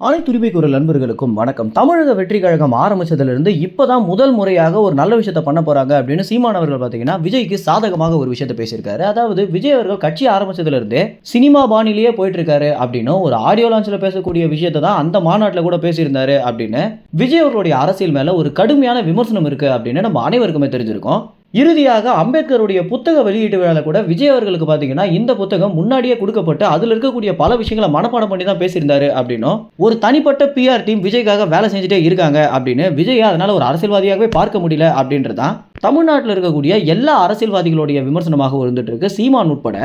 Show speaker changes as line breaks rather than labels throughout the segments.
அனைத்து உரிமை குரல் நண்பர்களுக்கும் வணக்கம். தமிழக வெற்றி கழகம் ஆரம்பிச்சதுலேருந்து இப்போதான் முதல் முறையாக ஒரு நல்ல விஷயத்தை பண்ண போகிறாங்க அப்படின்னு சீமானவர்கள் பார்த்தீங்கன்னா விஜய்க்கு சாதகமாக ஒரு விஷயத்தை பேசியிருக்காரு. அதாவது விஜய் அவர்கள் கட்சி ஆரம்பிச்சதுலேருந்தே சினிமா பாணிலேயே போயிட்டு இருக்காரு அப்படின்னு ஒரு ஆடியோ லான்ச்சில் பேசக்கூடிய விஷயத்தை தான் அந்த மாநாட்டில் கூட பேசியிருந்தாரு அப்படின்னு விஜய் அவர்களுடைய அரசியல் மேலே ஒரு கடுமையான விமர்சனம் இருக்குது அப்படின்னு நம்ம அனைவருக்குமே தெரிஞ்சிருக்கோம். இறுதியாக அம்பேத்கருடைய புத்தக வெளியீட்டு விழாவில் கூட விஜய் அவர்களுக்கு பார்த்தீங்கன்னா இந்த புத்தகம் முன்னாடியே கொடுக்கப்பட்டு அதில் இருக்கக்கூடிய பல விஷயங்களை மனப்பாடம் பண்ணி தான் பேசியிருந்தாரு அப்படின்னும். ஒரு தனிப்பட்ட பிஆர் டீம் விஜய்க்காக வேலை செஞ்சுட்டே இருக்காங்க அப்படின்னு விஜய் அதனால் ஒரு அரசியல்வாதியாகவே பார்க்க முடியல அப்படின்றதான். தமிழ்நாட்டில் இருக்கக்கூடிய எல்லா அரசியல்வாதிகளுடைய விமர்சனமாக இருந்துட்டு இருக்கு. சீமான் உட்பட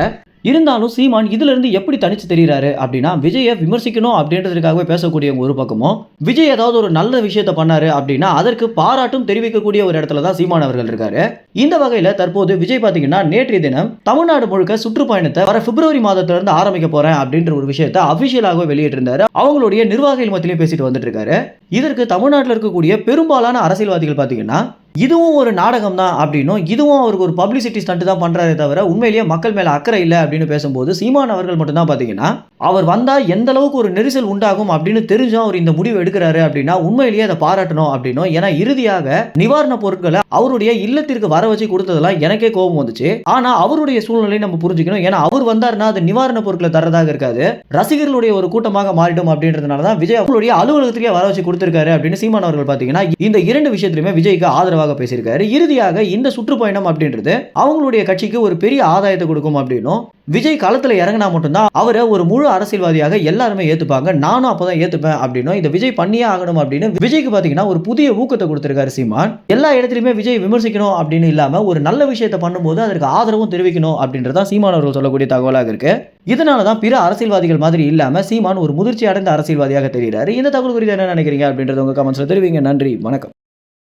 இருந்தாலும் சீமான் இதுல இருந்து எப்படி தனிச்சு தெரிகிறாரு அப்படின்னா விஜயை விமர்சிக்கணும் அப்படின்றதுக்காகவே பேசக்கூடிய ஒரு பக்கமும் விஜய் ஏதாவது ஒரு நல்ல விஷயத்த பண்ணாரு அப்படின்னா அதற்கு பாராட்டும் தெரிவிக்கக்கூடிய ஒரு இடத்துல தான் சீமான் அவர்கள் இருக்காரு. இந்த வகையில் தற்போது விஜய் பார்த்தீங்கன்னா நேற்றைய தினம் தமிழ்நாடு முழுக்க சுற்றுப்பயணத்தை வர பிப்ரவரி மாதத்திலிருந்து ஆரம்பிக்க போறேன் அப்படின்ற ஒரு விஷயத்தை அபிஷியலாகவே வெளியிட்டிருந்தாரு. அவங்களுடைய நிர்வாகிகள் மத்தியிலே பேசிட்டு வந்துட்டு இருக்காரு. இதற்கு தமிழ்நாட்டில் இருக்கக்கூடிய பெரும்பாலான அரசியல்வாதிகள் பார்த்தீங்கன்னா இதுவும் ஒரு நாடகம் தான் அப்படின்னும் இதுவும் அவருக்கு ஒரு பப்ளிசிட்டி ஸ்டண்ட் தான் பண்றாரே தவிர உண்மையிலேயே மக்கள் மேலே அக்கறை இல்லை அப்படின்னு பேசும்போது சீமான் அவர்கள் மட்டும்தான் பாத்தீங்கன்னா அவர் வந்தா எந்த அளவுக்கு ஒரு நெரிசல் உண்டாகும் அப்படின்னு தெரிஞ்சும் அவர் இந்த முடிவு எடுக்கிறாரு அப்படின்னா உண்மையிலேயே அதை பாராட்டணும் அப்படின்னும். ஏன்னா இறுதியாக நிவாரண பொருட்களை அவருடைய இல்லத்திற்கு வர வச்சு கொடுத்ததெல்லாம் எனக்கே கோபம் வந்துச்சு. ஆனா அவருடைய சூழ்நிலையை நம்ம புரிஞ்சுக்கணும். ஏன்னா அவர் வந்தாருன்னா அது நிவாரண பொருட்களை தரதாக இருக்காது. ரசிகர்களுடைய ஒரு கூட்டமாக மாறிடும் அப்படின்றதுனால தான் விஜய் அவருடைய அலுவலகத்திலேயே வர வச்சு கொடுத்திருக்காரு அப்படின்னு சீமான் அவர்கள் பார்த்தீங்கன்னா இந்த இரண்டு விஷயத்திலுமே விஜய்க்கு ஆதரவாக பேசியிருக்காரு. இறுதியாக இந்த சுற்றுப்பயணம் அப்படின்றது அவங்களுடைய கட்சிக்கு ஒரு பெரிய ஆதாயத்தை கொடுக்கும் அப்படின்னும். விஜய் காலத்தில் இறங்கினா மட்டும்தான் அவரை ஒரு முழு அரசியல்வாதியாக எல்லாருமே ஏத்துப்பாங்க. நானும் அப்பதான் ஏத்துப்பேன் அப்படின்னும் இந்த விஜய் பண்ணியே ஆகணும் அப்படின்னு விஜய்க்கு பார்த்தீங்கன்னா ஒரு புதிய ஊக்கத்தை கொடுத்துருக்காரு சீமான். எல்லா இடத்துலையுமே விஜய் விமர்சிக்கணும் அப்படின்னு இல்லாம ஒரு நல்ல விஷயத்தை பண்ணும்போது அதற்கு ஆதரவும் தெரிவிக்கணும் அப்படின்றதான் சீமான் அவர்கள் சொல்லக்கூடிய தகவலாக இருக்கு. இதனால தான் பிற அரசியல்வாதிகள் மாதிரி இல்லாமல் சீமான் ஒரு முதிர்ச்சி அடைந்த அரசியல்வாதியாக தெரிகிறார். இந்த தகவல் குறித்து என்ன நினைக்கிறீங்க அப்படின்றத உங்க கமெண்ட்ஸில் தெரிவிங்க. நன்றி. வணக்கம்.